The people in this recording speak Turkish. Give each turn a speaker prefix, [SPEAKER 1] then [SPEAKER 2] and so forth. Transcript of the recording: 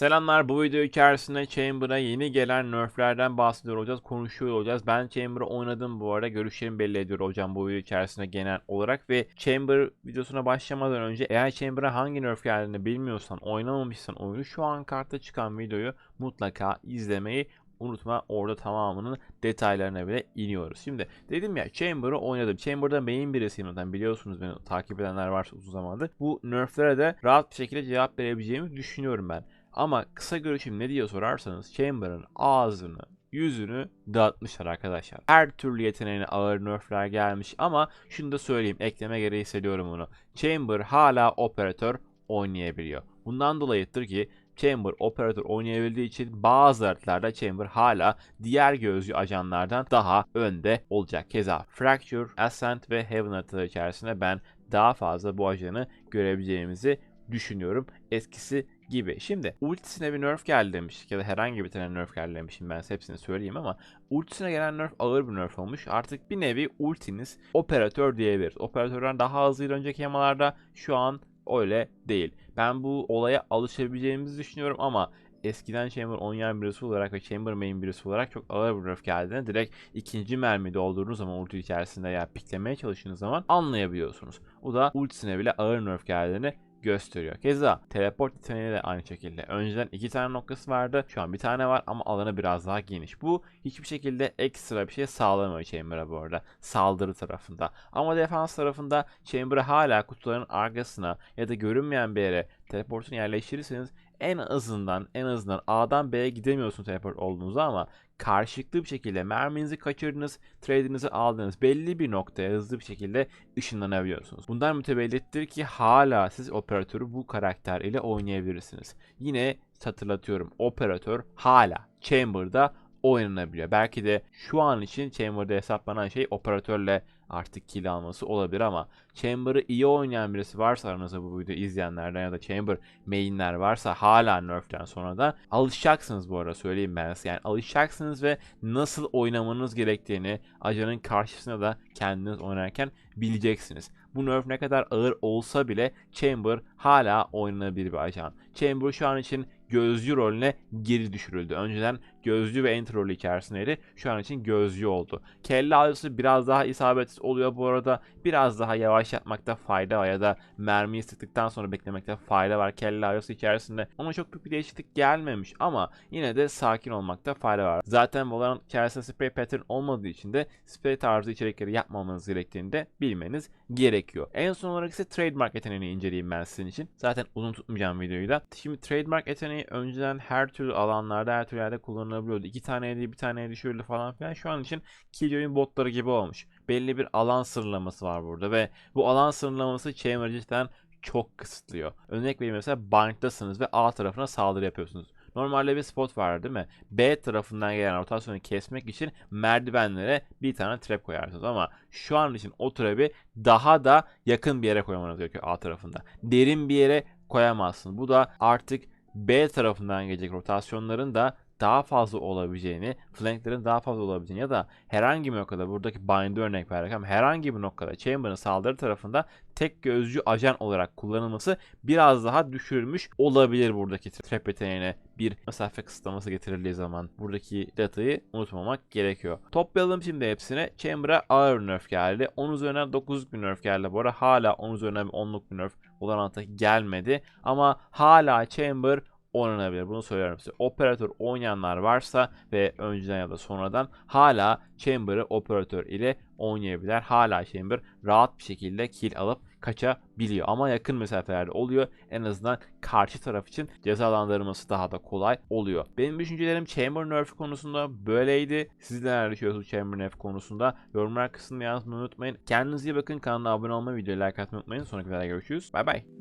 [SPEAKER 1] Selamlar bu video içerisinde Chamber'a yeni gelen nerflerden bahsediyor olacağız, konuşuyor olacağız. Ben Chamber'ı oynadım bu arada, görüşlerimi belli ediyor olacağım bu video içerisinde genel olarak ve Chamber videosuna başlamadan önce eğer Chamber'a hangi nerf geldiğini bilmiyorsan, oynamamışsan oyunu şu an kartta çıkan videoyu mutlaka izlemeyi unutma. Orada tamamının detaylarına bile iniyoruz. Şimdi dedim ya Chamber'ı oynadım. Chamber'da main birisiyim zaten biliyorsunuz beni takip edenler varsa uzun zamandır. Bu nerflere de rahat bir şekilde cevap verebileceğimi düşünüyorum ben. Ama kısa görüşüm ne diye sorarsanız Chamber'ın ağzını yüzünü dağıtmışlar arkadaşlar. Her türlü yeteneğine ağır nerfler gelmiş ama şunu da söyleyeyim ekleme gereği hissediyorum bunu. Chamber hala operatör oynayabiliyor. Bundan dolayıdır ki Chamber operatör oynayabildiği için bazı haritada Chamber hala diğer gözcü ajanlardan daha önde olacak. Keza Fracture, Ascent ve Heaven haritaları içerisinde ben daha fazla bu ajanı görebileceğimizi düşünüyorum. Eskisi gibi. Şimdi ultisine bir nerf geldi demiştik ya da herhangi bir tane nerf geldi demişim ben hepsini söyleyeyim ama ultisine gelen nerf ağır bir nerf olmuş. Artık bir nevi ultiniz operatör diyebiliriz. Operatörden daha hızlı önceki yamalarda şu an öyle değil. Ben bu olaya alışabileceğimizi düşünüyorum ama eskiden Chamber oynayan birisi olarak ve Chamber main birisi olarak çok ağır bir nerf geldiğini direkt ikinci mermide olduğunuz zaman ulti içerisinde ya piklemeye çalıştığınız zaman anlayabiliyorsunuz. Bu da ultisine bile ağır nerf geldiğini gösteriyor. Keza teleport yeteneği de aynı şekilde. Önceden iki tane noktası vardı. Şu an bir tane var ama alanı biraz daha geniş. Bu hiçbir şekilde ekstra bir şey sağlamıyor Chamber'a bu arada. Saldırı tarafında. Ama defans tarafında Chamber'ı hala kutuların arkasına ya da görünmeyen bir yere teleportunu yerleştirirseniz en azından en azından A'dan B'ye gidemiyorsunuz teleport olduğunuzda ama karşılıklı bir şekilde merminizi kaçırdınız, trade'inizi aldınız. Belli bir noktaya hızlı bir şekilde ışınlanabiliyorsunuz. Bundan mütevellittir ki hala siz operatörü bu karakter ile oynayabilirsiniz. Yine hatırlatıyorum operatör hala Chamber'da oynanabiliyor. Belki de şu an için Chamber'da hesaplanan şey operatörle artık kill alması olabilir ama Chamber'ı iyi oynayan birisi varsa aranızda bu videoyu izleyenlerden ya da Chamber mainler varsa hala nerf'ten sonra da alışacaksınız bu arada söyleyeyim ben size. Yani alışacaksınız ve nasıl oynamanız gerektiğini ajanın karşısında da kendiniz oynarken bileceksiniz. Bu nerf ne kadar ağır olsa bile Chamber hala oynanabilir bir ajan. Chamber şu an için gözcü rolüne geri düşürüldü. Önceden gözcü ve enter rolü içerisindeydi. Şu an için gözcü oldu. Kelle avcısı biraz daha isabetsiz oluyor bu arada. Biraz daha yavaş yapmakta fayda var ya da mermiyi sıktıktan sonra beklemekte fayda var kelle avcısı içerisinde. Ona çok büyük bir değişiklik gelmemiş ama yine de sakin olmakta fayda var. Zaten Valorant içerisinde spray pattern olmadığı için de spray tarzı içerikleri yapmamanız gerektiğini de bilmeniz gerekiyor. En son olarak ise trademark yeteneğini inceleyeyim ben sizin için. Zaten uzun tutmayacağım videoyu da. Şimdi trademark yeteneği önceden her türlü alanlarda her türlü yerde kullanılabiliyordu. İki tane değil bir tane düşürüldü falan filan. Şu an için Killjoy'un botları gibi olmuş. Belli bir alan sınırlaması var burada ve bu alan sınırlaması Chamber cidden çok kısıtlıyor. Örnek vereyim mesela banktasınız ve A tarafına saldırı yapıyorsunuz. Normalde bir spot var değil mi? B tarafından gelen rotasyonu kesmek için merdivenlere bir tane trap koyarsınız ama şu an için o trap'i daha da yakın bir yere koymanız gerekiyor A tarafında. Derin bir yere koyamazsınız. Bu da artık B tarafından gelecek rotasyonların da daha fazla olabileceğini, flanklerin daha fazla olabileceğini ya da herhangi bir noktada buradaki bind'e örnek vererek herhangi bir noktada Chamber'ın saldırı tarafında tek gözcü ajan olarak kullanılması biraz daha düşürülmüş olabilir buradaki trap yeteneğine bir mesafe kısıtlaması getirildiği zaman buradaki datayı unutmamak gerekiyor. Toplayalım şimdi hepsini. Chamber'a ağır nerf geldi. 10 üzerinden 9'luk bir nerf geldi. Bu arada hala 10 üzerinden 10'luk bir nerf Valorant'a gelmedi. Ama hala Chamber oynanabilir. Bunu söylüyorum size. Operatör oynayanlar varsa ve önceden ya da sonradan hala Chamber'ı operatör ile oynayabilir. Hala Chamber rahat bir şekilde kill alıp kaçabiliyor. Ama yakın mesafelerde oluyor. En azından karşı taraf için cezalandırılması daha da kolay oluyor. Benim düşüncelerim Chamber nerf konusunda böyleydi. Siz neler düşünüyorsunuz Chamber nerf konusunda? Yorumlar kısmında yazmayı unutmayın. Kendinize iyi bakın. Kanala abone olmayı, videoyu like atmayı unutmayın. Sonraki videoda görüşürüz. Bay bay.